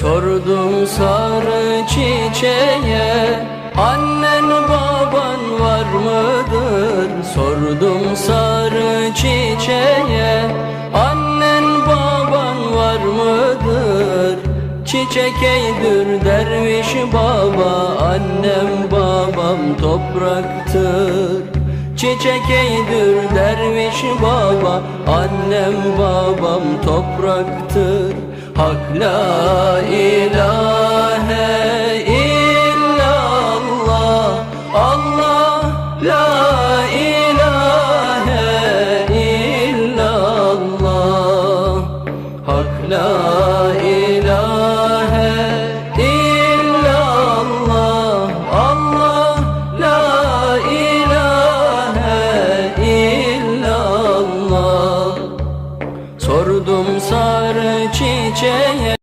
Sordum sarı çiçeğe Annen baban var mıdır? Sordum sarı çiçeğe Annen baban var mıdır? Çiçek eydür derviş baba Annem babam topraktır Çiçek eydür derviş baba Annem babam topraktır Hak la ilahe illallah Allah la ilahe illallah. Hak la ilahe illallah Allah la ilahe illallah. Sordum sana çiçeğe